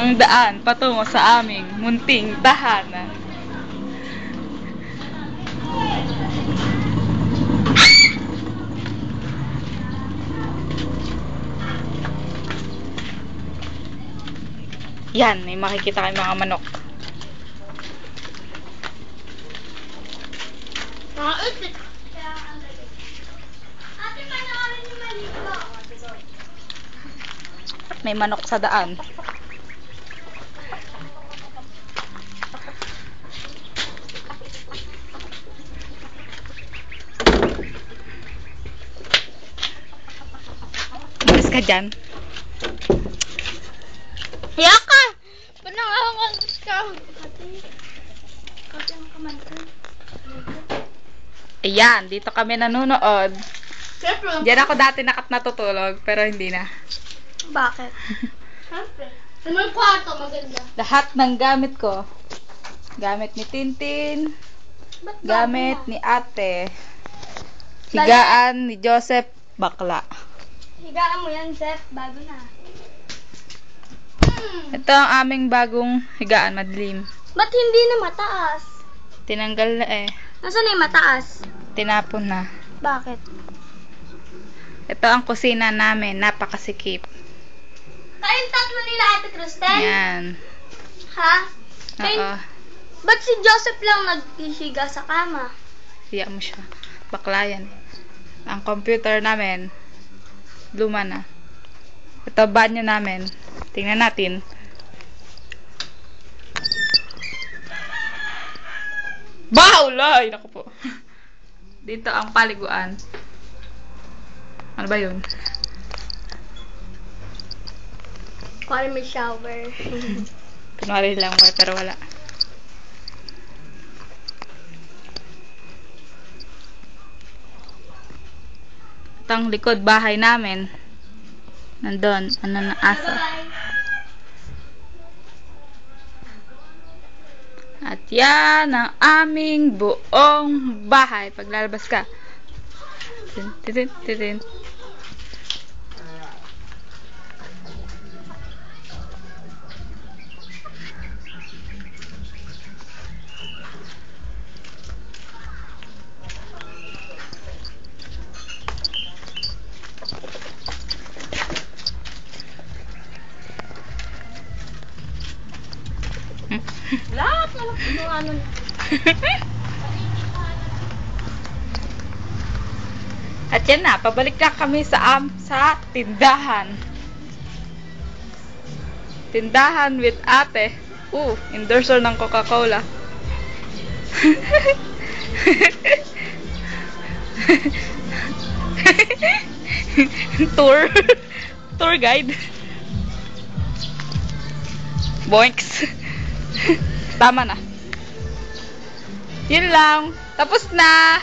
ang daan patungo sa aming munting tahanan. Yan, may makikita kayong mga manok. Mga Malito. May manok sa daan. Ka dyan. Hiya ka! Panangahangan ka. Ayan, dito kami nanonood. Siyempre. Diyan ako dati nakat natutulog, pero hindi na. Bakit? Siyempre. Ano yung kwarto? Maganda. Lahat ng gamit ko. Gamit ni Tintin, Ba't gamit ni ate, higaan ni Joseph Bakla. Higaan mo yan, Seth. Bago na. Hmm. Ito ang aming bagong higaan, madilim. Ba't hindi na mataas? Tinanggal na eh. Nasaan na yung mataas? Tinapon na. Bakit? Ito ang kusina namin, napakasikip. Kayong tatlo nila, Ate Kristen? Yan. Ha? Oo. Kayo- Ba't si Joseph lang naghihiga sa kama? Hiya mo siya. Bakla yan. Ang computer namin, luma na. Ito banyo namin. Tingnan natin. Baulay! Naku po. Dito ang paliguan. Ano ba yun? Kuwari may shower. Kunwari lang may pero wala. Ito ang likod bahay namin. Nandun, ano na asa. At yan ang aming buong bahay. Pag lalabas ka. Tin, tin, tin, tin, Lahat na lang ano. At yan na, pabalik na kami sa am sa tindahan. Tindahan with ate. Uh, endorser ng Coca-Cola. Tour. Tour guide. Boinks. Tama na. Yun lang. Tapos na.